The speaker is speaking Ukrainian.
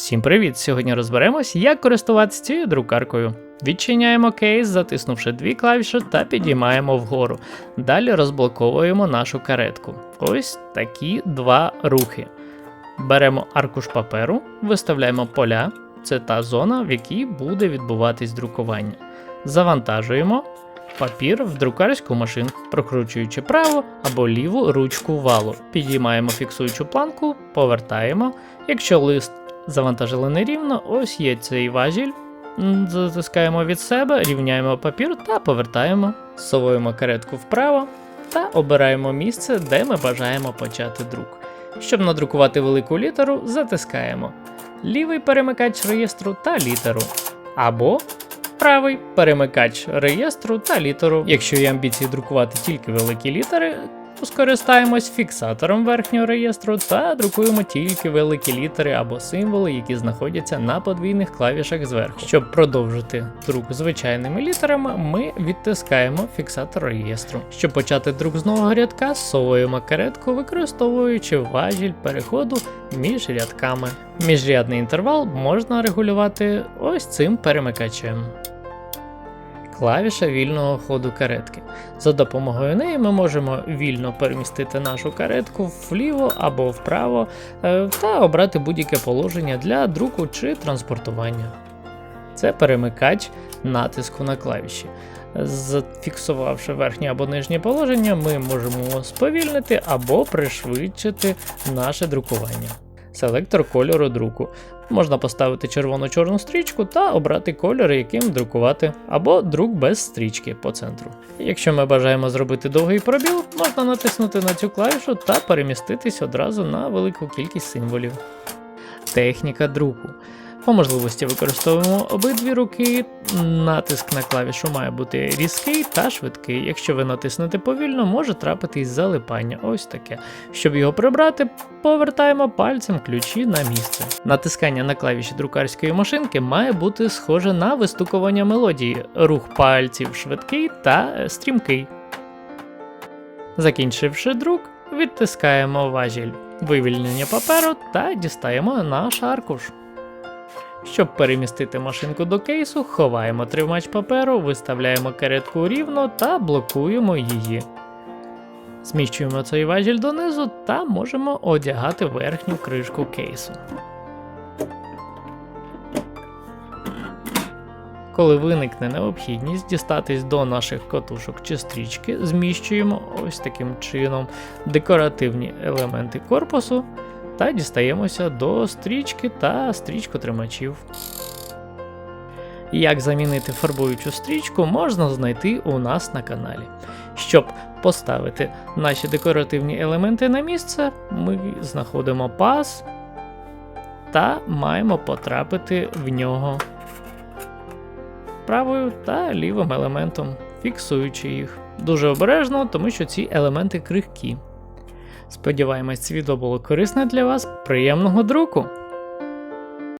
Всім привіт! Сьогодні розберемось, як користуватися цією друкаркою. Відчиняємо кейс, затиснувши дві клавіші та підіймаємо вгору. Далі розблоковуємо нашу каретку. Ось такі два рухи. Беремо аркуш паперу, виставляємо поля. Це та зона, в якій буде відбуватись друкування. Завантажуємо папір в друкарську машинку, прокручуючи праву або ліву ручку валу. Підіймаємо фіксуючу планку, повертаємо. Якщо лист завантажили нерівно, ось є цей важіль. Затискаємо від себе, рівняємо папір та повертаємо. Совуємо каретку вправо та обираємо місце, де ми бажаємо почати друк. Щоб надрукувати велику літеру, затискаємо лівий перемикач реєстру та літеру. Або правий перемикач реєстру та літеру. Якщо є амбіції друкувати тільки великі літери, скористаємось фіксатором верхнього реєстру та друкуємо тільки великі літери або символи, які знаходяться на подвійних клавішах зверху. Щоб продовжити друк звичайними літерами, ми відтискаємо фіксатор реєстру. Щоб почати друк з нового рядка, совуємо каретку, використовуючи важіль переходу між рядками. Міжрядний інтервал можна регулювати ось цим перемикачем. Клавіша вільного ходу каретки. За допомогою неї ми можемо вільно перемістити нашу каретку вліво або вправо е, та обрати будь-яке положення для друку чи транспортування. Це перемикач натиску на клавіші. Зафіксувавши верхнє або нижнє положення, ми можемо сповільнити або пришвидшити наше друкування. Селектор кольору друку. Можна поставити червоно-чорну стрічку та обрати кольори, яким друкувати, або друк без стрічки по центру. Якщо ми бажаємо зробити довгий пробіл, можна натиснути на цю клавішу та переміститись одразу на велику кількість символів. Техніка друку. По можливості використовуємо обидві руки. Натиск на клавішу має бути різкий та швидкий. Якщо ви натиснете повільно, може трапитись залипання. Ось таке. Щоб його прибрати, повертаємо пальцем ключі на місце. Натискання на клавіші друкарської машинки має бути схоже на вистукування мелодії. Рух пальців швидкий та стрімкий. Закінчивши друк, відтискаємо важіль вивільнення паперу та дістаємо наш аркуш. Щоб перемістити машинку до кейсу, ховаємо тримач паперу, виставляємо каретку рівно та блокуємо її. Зміщуємо цей важіль донизу та можемо одягати верхню кришку кейсу. Коли виникне необхідність дістатись до наших катушок чи стрічки, зміщуємо ось таким чином декоративні елементи корпусу та дістаємося до стрічки та стрічкотримачів. Як замінити фарбуючу стрічку, можна знайти у нас на каналі. Щоб поставити наші декоративні елементи на місце, ми знаходимо паз та маємо потрапити в нього правою та лівим елементом, фіксуючи їх. Дуже обережно, тому що ці елементи крихкі. Сподіваємось, це відео було корисне для вас. Приємного друку!